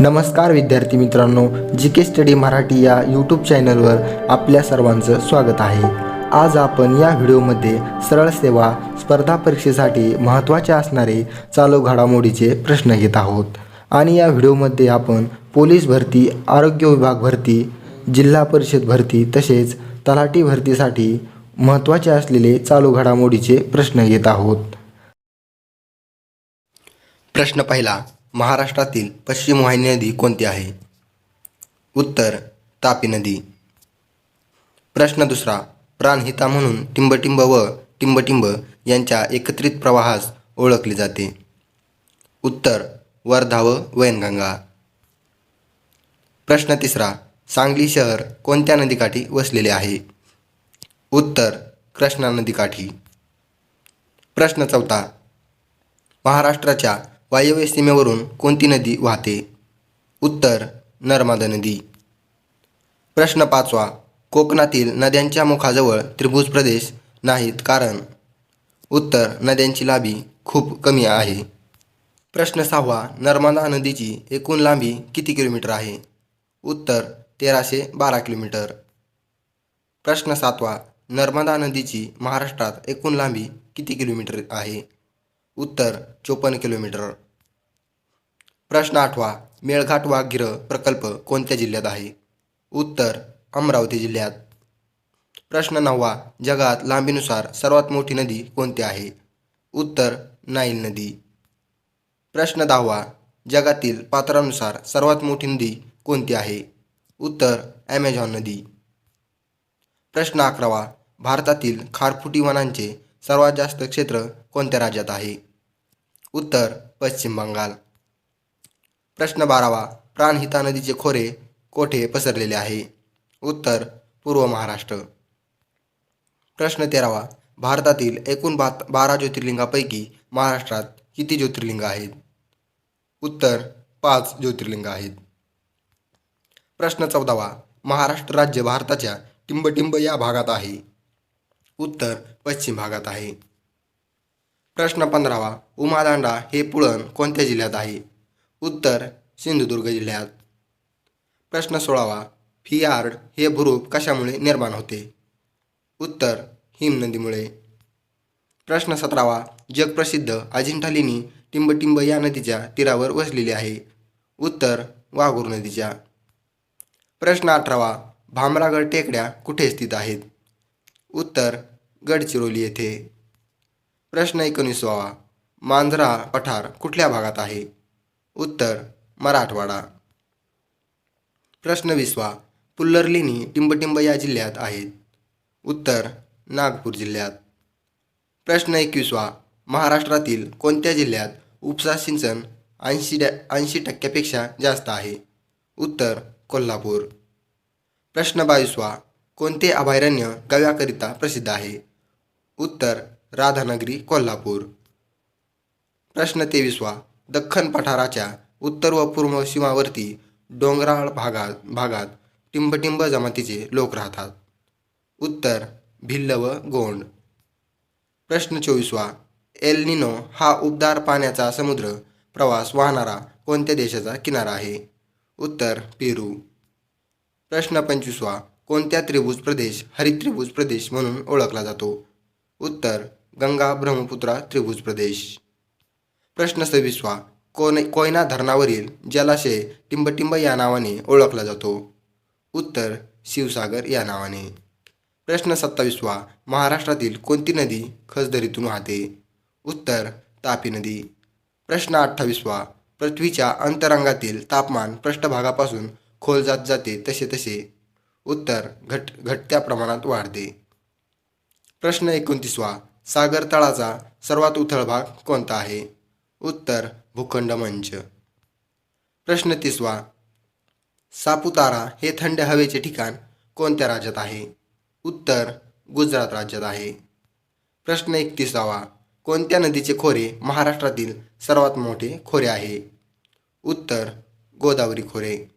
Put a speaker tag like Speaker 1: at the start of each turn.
Speaker 1: नमस्कार विद्यार्थी मित्रांनो जी के स्टडी मराठी या यूट्यूब चॅनलवर आपल्या सर्वांचं स्वागत आहे. आज आपण या व्हिडिओमध्ये सरळ सेवा स्पर्धा परीक्षेसाठी महत्त्वाचे असणारे चालू घडामोडीचे प्रश्न घेत आहोत. आणि या व्हिडिओमध्ये आपण पोलीस भरती आरोग्य विभाग भरती जिल्हा परिषद भरती तसेच तलाठी भरतीसाठी महत्त्वाचे असलेले चालू घडामोडीचे प्रश्न घेत आहोत. प्रश्न पहिला महाराष्ट्रातील पश्चिम वाहिनी नदी कोणती आहे? उत्तर तापी नदी. प्रश्न दुसरा प्राणहिता म्हणून टिंबटिंब व टिंबटिंब यांच्या एकत्रित प्रवाहास ओळखले जाते. उत्तर वर्धा व वैनगंगा. प्रश्न तिसरा सांगली शहर कोणत्या नदीकाठी वसलेले आहे? उत्तर कृष्णा नदीकाठी. प्रश्न चौथा महाराष्ट्राच्या वायव्य सीमेवरून कोणती नदी वाहते? उत्तर नर्मदा नदी. प्रश्न पाचवा. कोकणातील नद्यांच्या मुखाजवळ त्रिभुज प्रदेश नाहीत कारण? उत्तर नद्यांची लांबी खूप कमी आहे. प्रश्न सहावा. नर्मदा नदीची एकूण लांबी किती किलोमीटर आहे? उत्तर तेराशे बारा किलोमीटर. प्रश्न सातवा. नर्मदा नदीची महाराष्ट्रात एकूण लांबी किती किलोमीटर आहे? उत्तर चोपन्न किलोमीटर. प्रश्न आठवा मेळघाट वाघगिरं प्रकल्प कोणत्या जिल्ह्यात आहे? उत्तर अमरावती जिल्ह्यात. प्रश्न नववा जगात लांबीनुसार सर्वात मोठी नदी कोणती आहे? उत्तर नाईल नदी. प्रश्न दहावा जगातील पात्रानुसार सर्वात मोठी नदी कोणती आहे? उत्तर ॲमेझॉन नदी. प्रश्न अकरावा भारतातील खारफुटी वनांचे सर्वात जास्त क्षेत्र कोणत्या राज्यात आहे? उत्तर पश्चिम बंगाल. प्रश्न बारावा. प्राणहिता नदीचे खोरे कोठे पसरलेले आहे? उत्तर पूर्व महाराष्ट्र. प्रश्न तेरावा. भारतातील एकूण बात बारा ज्योतिर्लिंगापैकी महाराष्ट्रात किती ज्योतिर्लिंग आहेत? उत्तर पाच ज्योतिर्लिंग आहेत. प्रश्न चौदावा. महाराष्ट्र राज्य भारताच्या टिंबटिंब या भागात आहे. उत्तर पश्चिम भागात आहे. प्रश्न पंधरावा. उमादांडा हे पुळण कोणत्या जिल्ह्यात आहे? उत्तर सिंधुदुर्ग जिल्ह्यात. प्रश्न सोळावा फियार्ड हे भुरूप कशामुळे निर्माण होते? उत्तर हिमनदीमुळे प्रश्न सतरावा जगप्रसिद्ध अजिंठा लेणी टिंबटिंब या नदीच्या तीरावर वसलेली आहे. उत्तर वाघूर नदीच्या. प्रश्न अठरावा भामरागड टेकड्या कुठे स्थित आहेत? उत्तर गडचिरोली येथे. प्रश्न एकोणीसवा मांजरा पठार कुठल्या भागात आहे? उत्तर मराठवाडा. प्रश्न विसवा पुल्लर लेणी टिंबटिंब या जिल्ह्यात आहेत. उत्तर नागपूर जिल्ह्यात. प्रश्न एकवीसवा महाराष्ट्रातील कोणत्या जिल्ह्यात उपसा सिंचन ऐंशी डॅ ऐंशी टक्क्यापेक्षा जास्त आहे? उत्तर कोल्हापूर. प्रश्न बावीसवा कोणते अभयारण्य गव्याकरिता प्रसिद्ध आहे? उत्तर राधानगरी कोल्हापूर. प्रश्न तेवीसवा दख्खन पठाराच्या उत्तर व पूर्व सीमावरती डोंगराळ भागात भागात टिंबटिंब जमातीचे लोक राहतात. उत्तर भिल्ल व गोंड. प्रश्न चोवीसवा. एल निनो हा उबदार पाण्याचा समुद्र प्रवास वाहणारा कोणत्या देशाचा किनारा आहे? उत्तर पेरू. प्रश्न पंचवीसवा. कोणत्या त्रिभुज प्रदेश हरित्रिभुज प्रदेश म्हणून ओळखला जातो? उत्तर गंगा ब्रह्मपुत्रा त्रिभुज प्रदेश. प्रश्न सव्वीसवा कोन कोयना धरणावरील जलाशय टिंबटिंब या नावाने ओळखला जातो. उत्तर शिवसागर या नावाने. प्रश्न सत्तावीसवा महाराष्ट्रातील कोणती नदी खसदरीतून वाहते? उत्तर तापी नदी. प्रश्न अठ्ठावीसवा पृथ्वीच्या अंतरंगातील तापमान पृष्ठभागापासून खोल जात जाते तसे तसे. उत्तर घट घटत्या प्रमाणात वाढते. प्रश्न एकोणतीसवा सागर तळाचा सर्वात उथळ भाग कोणता आहे? उत्तर भूखंड मंच. प्रश्न तिसवा. सापुतारा हे थंड हवेचे ठिकाण कोणत्या राज्यात आहे? उत्तर गुजरात राज्यात आहे. प्रश्न एकतीसावा. कोणत्या नदीचे खोरे महाराष्ट्रातील सर्वात मोठे खोरे आहे? उत्तर गोदावरी खोरे.